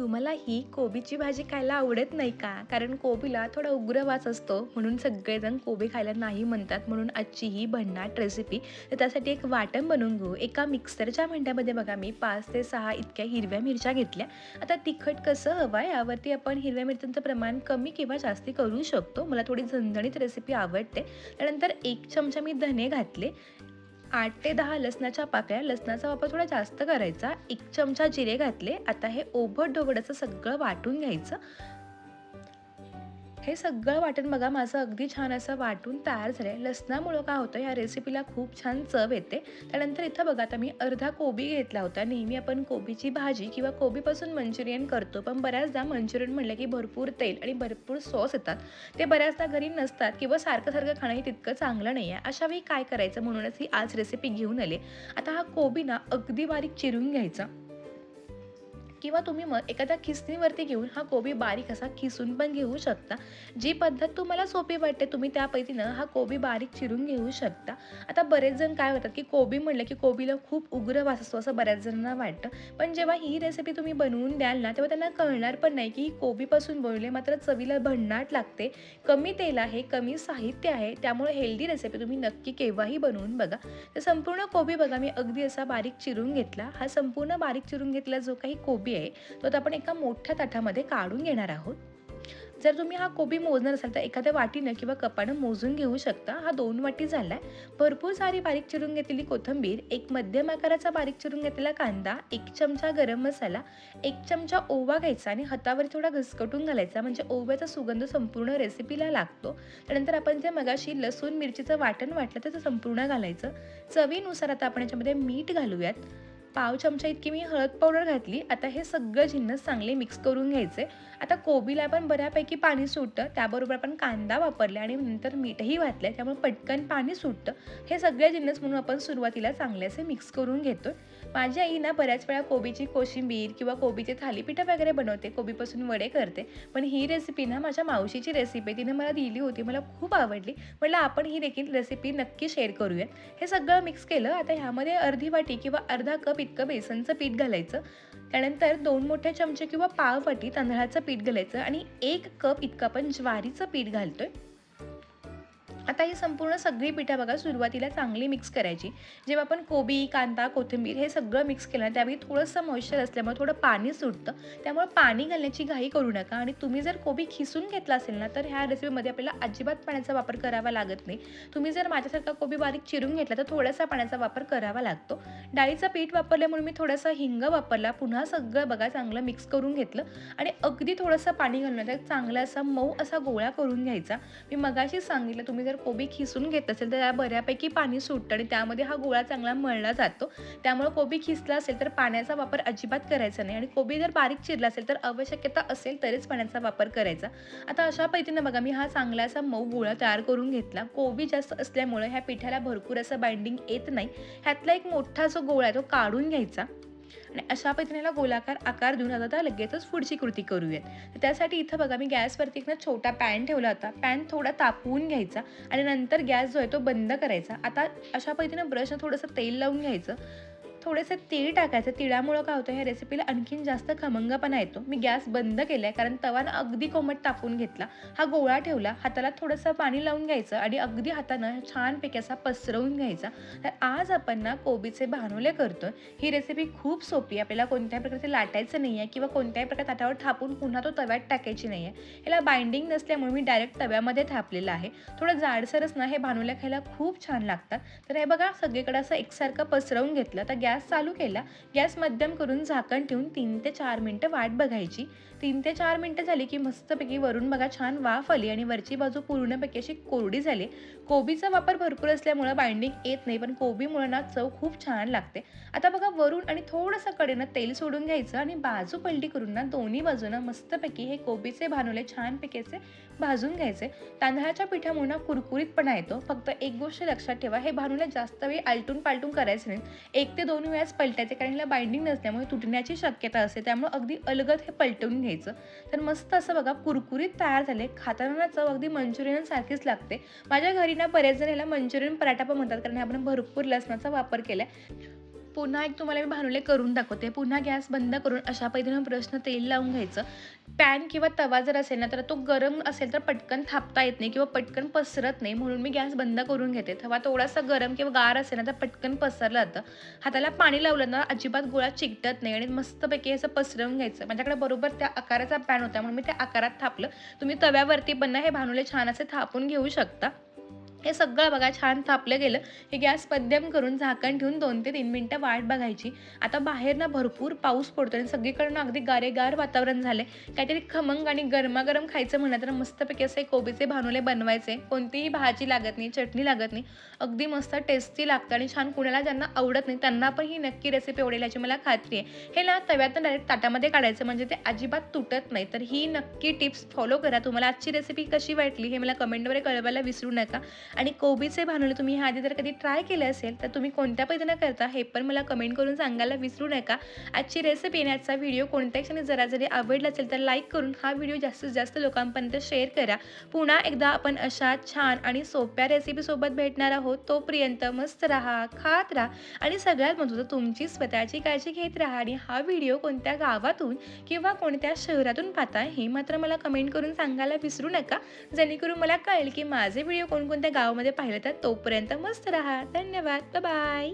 तुम्हाला ही कोबीची भाजी खायला आवडत नाही का? कारण कोबीला थोडा उग्र वास असतो म्हणून सगळेजण कोबी खायला नाही म्हणतात. म्हणून आजची ही भन्नाट रेसिपी तर त्यासाठी एक वाटण बनवून घेऊ. एका मिक्सरच्या भांड्यामध्ये बघा मी पाच ते सहा इतक्या हिरव्या मिरच्या घेतल्या. आता तिखट कसं हवं आहे यावरती आपण हिरव्या मिरच्यांचं प्रमाण कमी किंवा जास्ती करू शकतो. मला थोडी झणझणीत रेसिपी आवडते. त्यानंतर एक चमचा मी धने घातले. आठ ते दहा लसणाच्या पाकळ्या. लसणाचा वापर थोडा जास्त करायचा. एक चमचा जिरे घातले. आता हे ओभट ढोबड असं सगळं वाटून घ्यायचं. हे सगळं वाटण बघा माझं अगदी छान असं वाटून तयार झालं आहे लसणामुळं काय होतं या रेसिपीला खूप छान चव येते. त्यानंतर इथं बघा आता मी अर्धा कोबी घेतला होता. नेहमी आपण कोबीची भाजी किंवा कोबीपासून मंचुरियन करतो पण बऱ्याचदा मंचुरियन म्हटलं की भरपूर तेल आणि भरपूर सॉस येतात. ते बऱ्याचदा घरी नसतात किंवा सारखं सारखं खाणं हे तितकं चांगलं नाही आहे अशावेळी काय करायचं? म्हणूनच ही आज रेसिपी घेऊन आले. आता हा कोबी ना अगदी बारीक चिरून घ्यायचा. किंवा तुम्ही मग एखाद्या खिसणीवरती घेऊन हा कोबी बारीक असा खिसून पण घेऊ शकता. जी पद्धत तुम्हाला सोपी वाटते तुम्ही त्या पद्धतीनं हा कोबी बारीक चिरून घेऊ शकता. आता बरेच जण काय होतात की कोबी म्हणलं की कोबीला खूप उग्र वास असतो असं बऱ्याच जणांना वाटतं. पण जेव्हा ही रेसिपी तुम्ही बनवून द्याल ना तेव्हा त्यांना कळणार पण नाही की ही कोबीपासून बनवले मात्र चवीला भन्नाट लागते. कमी तेल आहे कमी साहित्य आहे त्यामुळे हेल्दी रेसिपी तुम्ही नक्की केव्हाही बनवून बघा. तर संपूर्ण कोबी बघा मी अगदी असा बारीक चिरून घेतला. हा संपूर्ण बारीक चिरून घेतला जो काही कोबी आहे तो आता आपण एका मोठ्या ताटामध्ये काढून घेणार आहोत. जर तुम्ही हा कोबी मोजणार असाल तर एखाद्या वाटीनं किंवा कपानं मोजून घेऊ शकता. हा दोन वाटी झाला आहे भरपूर सारी बारीक चिरून घेतलेली कोथिंबीर एक मध्यम आकाराचा बारीक चिरून घेतलेला कांदा एक चमचा गरम मसाला एक चमचा ओवा घ्यायचा आणि हातावर थोडा घसकटून घालायचा. म्हणजे ओव्याचा सुगंध संपूर्ण रेसिपीला लागतो. त्यानंतर आपण जे मगाशी लसूण मिरचीचं वाटण वाटलं त्याचं संपूर्ण घालायचं. चवीनुसार आता आपण याच्यामध्ये मीठ घालूयात. पाव चमचा इतकी मी हळद पावडर घातली. आता हे सगळं जिन्नस चांगले मिक्स करून घ्यायचे. आता कोबीला पण बऱ्यापैकी पाणी सुटतं. त्याबरोबर आपण कांदा वापरले आणि नंतर मीठही घातलं त्यामुळे पटकन पाणी सुटतं. हे सगळे जिन्नस म्हणून आपण सुरुवातीला चांगले असे मिक्स करून घेतो माझी आई ना बऱ्याच वेळा कोबीची कोशिंबीर किंवा कोबीचे थालीपीठं वगैरे बनवते कोबीपासून वडे करते. पण ही रेसिपी ना माझ्या मावशीची रेसिपी तिने मला दिली होती मला खूप आवडली. म्हटलं आपण ही देखील रेसिपी नक्की शेअर करूयात. हे सगळं मिक्स केलं आता ह्यामध्ये अर्धी वाटी किंवा अर्धा कप इतकं बेसनचं पीठ घालायचं. त्यानंतर दोन मोठे चमचे किंवा पाव वाटी तांदळाचं पीठ घालायचं आणि एक कप इतकं आपण ज्वारीचं पीठ घालतोय. आता ही संपूर्ण सगळी पिठं बघा सुरुवातीला चांगली मिक्स करायची. जेव्हा आपण कोबी कांदा कोथिंबीर हे सगळं मिक्स केलं ना त्यावेळी थोडंसं मॉइश्चर असल्यामुळे थोडं पाणी सुटतं. त्यामुळे पाणी घालण्याची घाई करू नका. आणि तुम्ही जर कोबी खिसून घेतला असेल ना तर ह्या रेसिपीमध्ये आपल्याला अजिबात पाण्याचा वापर करावा लागत नाही. तुम्ही जर माझ्यासारखा कोबी बारीक चिरून घेतला तर थोडासा पाण्याचा वापर करावा लागतो. डाळीचं पीठ वापरल्यामुळे मी थोडासा हिंग वापरला. पुन्हा सगळं बघा चांगलं मिक्स करून घेतलं. आणि अगदी थोडंसं पाणी घालून चांगला असा मऊ असा गोळा करून घ्यायचा. मी मगाशीच सांगितलं तुम्ही जर कोबी खिसून घेत असेल तर त्याला बऱ्यापैकी पाणी सुटतं आणि त्यामध्ये हा गोळा चांगला मळला जातो. त्यामुळे कोबी खिसला असेल तर पाण्याचा वापर अजिबात करायचा नाही आणि कोबी जर बारीक चिरला असेल तर आवश्यकता असेल तरच पाण्याचा वापर करायचा. आता अशा पद्धतीनं बघा मी हा चांगला असा मऊ गोळा तयार करून घेतला. कोबी जास्त असल्यामुळे ह्या पिठाला भरपूर असं बाइंडिंग येत नाही. ह्यातला एक मोठा जो गोळा आहे तो काढून घ्यायचा. आणि अशा पद्धतीनेला गोलाकार आकार देऊन आता लगेचच पुढची कृती करूयात. तर त्यासाठी इथं बघा मी गॅसवरती एक ना छोटा पॅन ठेवला होता. पॅन थोडा तापवून घ्यायचा आणि नंतर गॅस जो आहे तो बंद करायचा. आता अशा पद्धतीनं ब्रशनं थोडंसं तेल लावून घ्यायचं. थोडेसे तीळ टाकायचं. तिळामुळं काय होतं ह्या रेसिपीला आणखीन जास्त खमंगपणा येतो. मी गॅस बंद केला आहे कारण तवानं अगदी कोमट तापून घेतला. हा गोळा ठेवला हाताला थोडंसं पाणी लावून घ्यायचं आणि अगदी हातानं छानपैकी असा पसरवून घ्यायचा. तर आज आपण ना कोबीचे भानुले करतो ही रेसिपी खूप सोपी आहे. आपल्याला कोणत्याही प्रकारचे लाटायचं नाही आहे किंवा कोणत्याही प्रकारे ताटावर थापून पुन्हा तो तव्यात टाकायची नाही आहे ह्याला बाइंडिंग नसल्यामुळे मी डायरेक्ट तव्यामध्ये थापलेलं आहे. थोडं जाडसरच ना हे भानुले खायला खूप छान लागतात. तर हे बघा सगळीकडे असं एकसारखं पसरवून घेतलं. तर गॅस चालू केला. गॅस मध्यम करून झाकण ठेवून तीन ते चार मिनटं वाट बघायची. तीन ते चार मिनटं झाली की मस्तपैकी वरून बघा छान वाफ आली आणि वरची बाजू पूर्णपैकी अशी कोरडी झाली. कोबीचा वापर भरपूर असल्यामुळं बाइंडिंग येत नाही पण कोबीमुळं ना चव खूप छान लागते. आता बघा वरून आणि थोडंसं कडेनं तेल सोडून घ्यायचं आणि बाजू पलटी करून ना दोन्ही बाजूनं मस्तपैकी हे कोबीचे भानवले छानपैकी असे भाजून घ्यायचे. तांदळाच्या पिठामुळे कुरकुरीतपणा येतो. फक्त एक गोष्ट लक्षात ठेवा हे भानवले जास्त वेळ आलटून पालटून करायचे नाही. एक ते दोन वेळाच पलटायचे कारण याला बाइंडिंग नसल्यामुळे तुटण्याची शक्यता असते. त्यामुळे अगदी अलगद हे पलटवून घ्यायचं. तर मस्त असं बघा कुरकुरीत तयार झाले. खाताना चव अगदी मंचुरियन सारखीच लागते. माझ्या घरी ना बरेच जण ह्याला मंचुरियन पराठा पण म्हणतात. कारण आपण भरपूर लसणाचा वापर केला पुन्हा एक तुम्हाला मी भानुले करून दाखवते. पुन्हा गॅस बंद करून अशा पद्धतीनं प्रश्न तेल लावून घ्यायचं. पॅन किंवा तवा जर असेल ना तर तो गरम असेल तर पटकन थापता येत नाही किंवा पटकन पसरत नाही. म्हणून मी गॅस बंद करून घेते. तवा थोडासा गरम किंवा गार असेल ना तर पटकन पसरलं जातं. हाताला पाणी लावलं ना अजिबात गोळा चिकटत नाही आणि मस्तपैकी असं पसरवून घ्यायचं. माझ्याकडे बरोबर त्या आकाराचा पॅन होता म्हणून मी त्या आकारात थापलं. तुम्ही तव्यावरती पण हे भानुले छान असे थापून घेऊ शकता. हे सगळं बघा छान थापलं गेलं. हे गॅस पद्यम करून झाकण ठेवून दोन ते तीन मिनटं वाट बघायची. आता बाहेर ना भरपूर पाऊस पडतो आणि सगळीकडनं अगदी गारेगार वातावरण झाले काहीतरी खमंग आणि गरमागरम खायचं म्हणलं तर मस्तपैकी असे कोबीचे भानुले बनवायचे. कोणतीही भाजी लागत नाही चटणी लागत नाही. अगदी मस्त टेस्टी लागतं आणि छान कुणाला ज्यांना आवडत नाही त्यांना पण ही नक्की रेसिपी आवडेल याची मला खात्री आहे. हे ना तव्यातून डायरेक्ट ताटामध्ये काढायचं म्हणजे ते अजिबात तुटत नाही. तर ही नक्की टिप्स फॉलो करा. तुम्हाला आजची रेसिपी कशी वाटली हे मला कमेंटवर कळवायला विसरू नका. आणि कोबीचे भानुले तुम्ही ह्या आधी जर कधी ट्राय केले असेल तर तुम्ही कोणत्या पद्धतीनं करता हे पण मला कमेंट करून सांगायला विसरू नका. आजची रेसिपी येण्याचा व्हिडिओ कोणत्या क्षणी जरा जरी आवडला असेल तर लाईक करून हा व्हिडिओ जास्तीत जास्त लोकांपर्यंत शेअर करा. पुन्हा एकदा आपण अशा छान आणि सोप्या रेसिपीसोबत भेटणार आहोत. तोपर्यंत मस्त राहा खात राहा आणि सगळ्यात महत्त्वाचं तुमची स्वतःची काळजी घेत राहा आणि हा व्हिडिओ कोणत्या गावातून किंवा कोणत्या शहरातून पाहता हे मात्र मला कमेंट करून सांगायला विसरू नका. जेणेकरून मला कळेल की माझे व्हिडिओ कोणकोणत्या गावामध्ये पाहिलं तर तोपर्यंत मस्त राहा. धन्यवाद. बाय